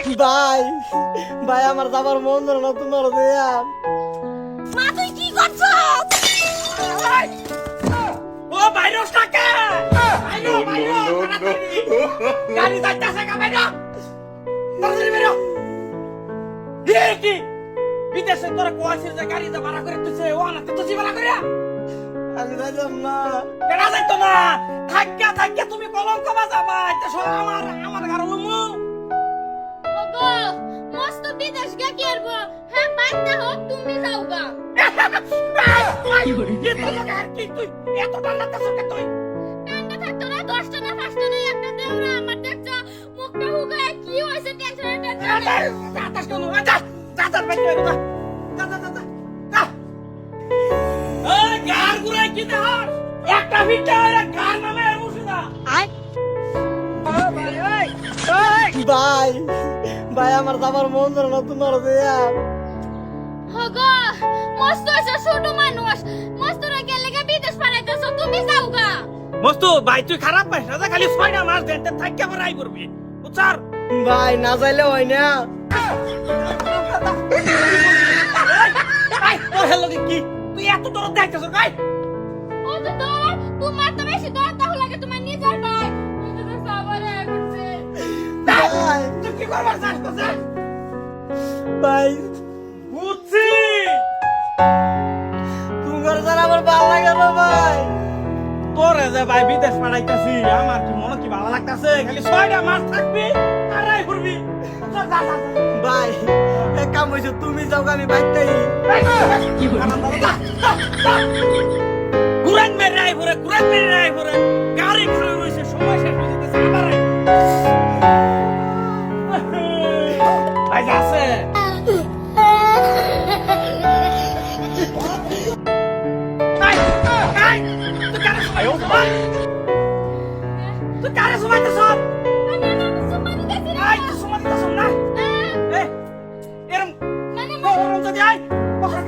ভাই ভাই আমার যাবার মন ধরে না তোমার দেয়া। মা তুই কি করছ ও ভাইরাস টাকা আইনো ভাইরো গাড়ি যাইতাছে গা ভাইরো তাড়াতাড়ি বেরো কি? বিদেশে তোরা কোয়াছিস যে গাড়ি যা ভাড়া করে তুইছে ও না তুই ভাড়া করে আমি যাইলাম না। কেনা যাইতো না। থাকিয়া থাকিয়া তুমি কলঙ্ক বাজাবা এটা সব আমার আমার গাড়ি লমু গে কি করব হ্যাঁ একটা দেওরা আমার ভিটা গার নামে ভাই ভাই আমার যাবার মন ধরে না তোমার দেয়া। ওগো মস্ত হয়েছে ছোট মানুষ। মস্ত রে গেলে গে বিদেশ তুমি যাও গা। মস্তু ভাই তুই খারাপ পাইছ না খালি ছয়টা মাস দেন থাকিয়া পর আই করবি। বুঝছার? ভাই না যাইলে হয় না। আই তোর হেলো কি? তুই এত দরদ দেখাইছস ভাই? করবার চাস স্যার ভাই বুঝছি। তোমার জানা আমার ভালো লাগে না ভাই। তোরে যে ভাই বিদেশ পাঠাইতাছি আমার কি মনে কি ভালো লাগতাছে? খালি ছয়টা মাস থাকবি আর যা যা। ভাই এক কাম হয়েছে তুমি যাও আমি বাইতেই কুরান মেরে আই পরে কুরান মেরে আই পরে যদি আই পকড়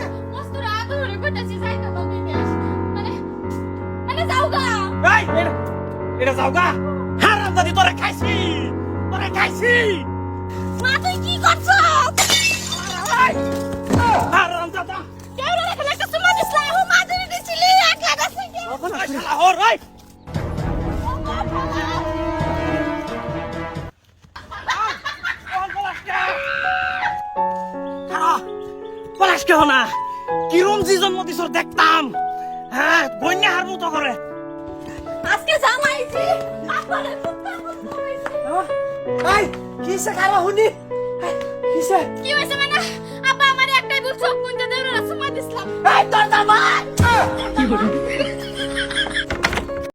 এই এটা যাও গা হারাম দাদি তোরে খাইছি তোরে খাইছি এই, হারাম দাদা পলাশ কেহ না? কিরম জি জন্ম দিছর দেখতাম হ্যাঁ বন্যা হার মতো করে আজকে জামাইছি আই হইছে ভাই কিসে খারাপ শুনি? কিসে কি হইছে মানে? আপা আমার একটাই বুঝছ কোন মুঞ্জা দেওয়ার দিছলাম। এই তোর জামাই কি